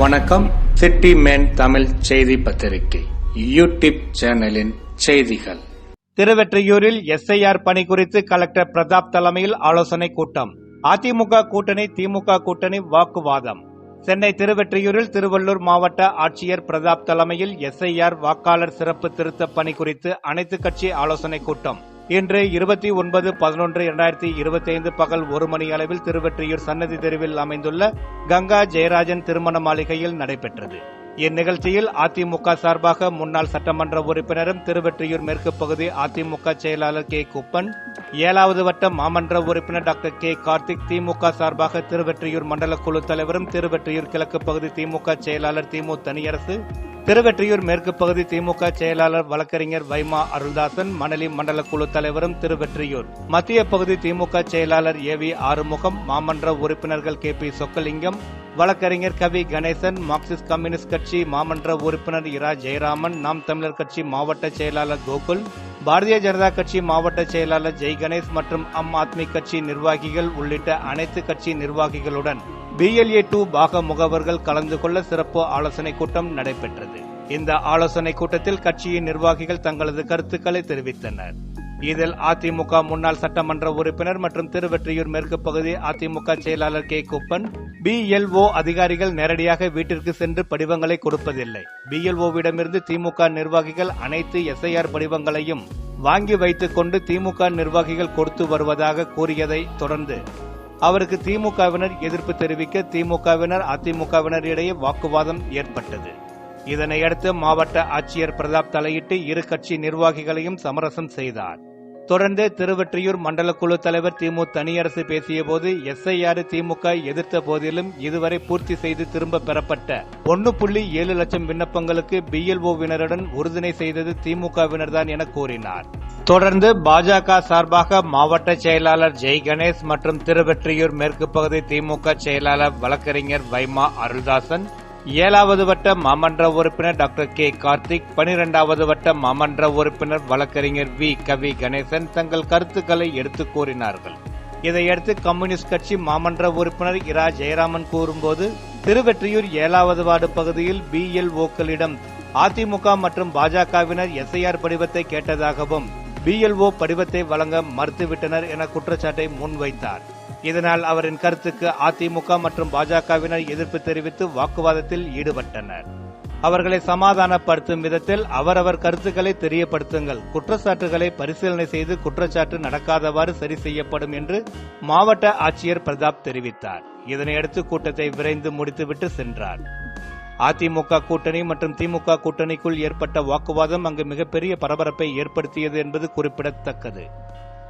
வணக்கம். City man Tamil செய்தி பத்திரிகை யூடியூப் சேனலின் செய்திகள். திருவெற்றியூரில் எஸ்ஐஆர் பணி குறித்து கலெக்டர் பிரதாப் தலைமையில் ஆலோசனை கூட்டம். அதிமுக கூட்டணி திமுக கூட்டணி வாக்குவாதம். சென்னை திருவெற்றியூரில் திருவள்ளூர் மாவட்ட ஆட்சியர் பிரதாப் தலைமையில் எஸ்ஐஆர் வாக்காளர் சிறப்பு திருத்த பணி குறித்து அனைத்து கட்சி ஆலோசனை கூட்டம். இன்று இருபத்தி ஒன்பது பதினொன்று இரண்டாயிரத்தி இருபத்தி ஐந்து பகல் ஒரு மணி அளவில் திருவெற்றியூர் சன்னதி தெருவில் அமைந்துள்ள கங்கா ஜெயராஜன் திருமண மாளிகையில் நடைபெற்றது. இந்நிகழ்ச்சியில் அதிமுக சார்பாக முன்னாள் சட்டமன்ற உறுப்பினரும் திருவெற்றியூர் மேற்கு பகுதி அதிமுக செயலாளர் கே குப்பன் ஏழாவது வட்ட மாமன்ற உறுப்பினர் டாக்டர் கே கார்த்திக் திமுக சார்பாக திருவெற்றியூர் மண்டல குழு தலைவரும் திருவெற்றியூர் கிழக்கு பகுதி திமுக செயலாளர் திமு தனியரசு திருவெற்றியூர் மேற்கு பகுதி திமுக செயலாளர் வழக்கறிஞர் வைமா அருள்தாசன் மணலி மண்டல குழு தலைவரும் திருவெற்றியூர். மத்திய பகுதி திமுக செயலாளர் ஏ வி ஆறுமுகம் மாமன்ற உறுப்பினர்கள் கே பி சொக்கலிங்கம் வழக்கறிஞர் கவி கணேசன் மார்க்சிஸ்ட் கம்யூனிஸ்ட் கட்சி மாமன்ற உறுப்பினர் இரா ஜெயராமன் நாம் தமிழர் கட்சி மாவட்ட செயலாளர் கோகுல் பாரதிய ஜனதா கட்சி மாவட்ட செயலாளர் ஜெய் கணேஷ் மற்றும் அம் ஆத்மி கட்சி நிர்வாகிகள் உள்ளிட்ட அனைத்து கட்சி நிர்வாகிகளுடன் பிஎல்ஏ டூ பாக முகவர்கள் கலந்து கொள்ள சிறப்பு ஆலோசனை கூட்டம் நடைபெற்றது. இந்த ஆலோசனை கூட்டத்தில் கட்சியின் நிர்வாகிகள் தங்களது கருத்துக்களை தெரிவித்தனர். இதில் அதிமுக முன்னாள் சட்டமன்ற உறுப்பினர் மற்றும் திருவெற்றியூர் மேற்கு பகுதி அதிமுக செயலாளர் கே. குப்பன் பிஎல்ஓ அதிகாரிகள் நேரடியாக வீட்டிற்கு சென்று படிவங்களை கொடுப்பதில்லை. பிஎல்ஓவிடமிருந்து திமுக நிர்வாகிகள் அனைத்து எஸ்ஐஆர் படிவங்களையும் வாங்கி வைத்துக் கொண்டு திமுக நிர்வாகிகள் கொடுத்து வருவதாக கூறியதை தொடர்ந்து அவருக்கு திமுகவினர் எதிர்ப்பு தெரிவிக்க திமுகவினர் அதிமுகவினர் இடையே வாக்குவாதம் ஏற்பட்டது. இதனையடுத்து மாவட்ட ஆட்சியர் பிரதாப் தலையிட்டு இரு கட்சி நிர்வாகிகளையும் சமரசம் செய்தார். தொடர்ந்து திருவெற்றியூர் மண்டல குழு தலைவர் திமு தனியரசு பேசியபோது எஸ்ஐஆர் திமுக எதிர்த்த போதிலும் இதுவரை பூர்த்தி செய்து திரும்ப பெறப்பட்ட ஒன்னு புள்ளி ஏழு லட்சம் விண்ணப்பங்களுக்கு பிஎல்ஓவினருடன் உறுதுணை செய்தது திமுகவினர்தான் என கூறினார். தொடர்ந்து பாஜக சார்பாக மாவட்ட செயலாளர் ஜெய் கணேஷ் மற்றும் திருவெற்றியூர் மேற்கு பகுதி திமுக செயலாளர் வழக்கறிஞர் வைமா அருள்தாசன் ஏழாவது வட்ட மாமன்ற உறுப்பினர் டாக்டர் கே. கார்த்திக் பனிரெண்டாவது வட்ட மாமன்ற உறுப்பினர் வழக்கறிஞர் வி. கவி. கணேசன் தங்கள் கருத்துக்களை எடுத்துக் கூறினார்கள். இதையடுத்து கம்யூனிஸ்ட் கட்சி மாமன்ற உறுப்பினர் இரா. ஜெயராமன் கூறும்போது திருவெற்றியூர் ஏழாவது வார்டு பகுதியில் பிஎல்ஓக்களிடம் அதிமுக மற்றும் பாஜகவினர் எஸ்ஐஆர் படிவத்தை கேட்டதாகவும் பிஎல்ஓ படிவத்தை வழங்க மறுத்துவிட்டனர் என குற்றச்சாட்டை முன்வைத்தார். இதனால் அவரின் கருத்துக்கு அதிமுக மற்றும் பாஜகவினர் எதிர்ப்பு தெரிவித்து வாக்குவாதத்தில் ஈடுபட்டனர். அவர்களை சமாதானப்படுத்தும் விதத்தில் அவரவர் கருத்துக்களை தெரியப்படுத்துங்கள். குற்றச்சாட்டுகளை பரிசீலனை செய்து குற்றச்சாட்டு நடக்காதவாறு சரி செய்யப்படும் என்று மாவட்ட ஆட்சியர் பிரதாப் தெரிவித்தார். இதனையடுத்து கூட்டத்தை விரைந்து முடித்துவிட்டு சென்றார். அதிமுக கூட்டணி மற்றும் திமுக கூட்டணிக்குள் ஏற்பட்ட வாக்குவாதம் அங்கு மிகப்பெரிய பரபரப்பை ஏற்படுத்தியது என்பது குறிப்பிடத்தக்கது.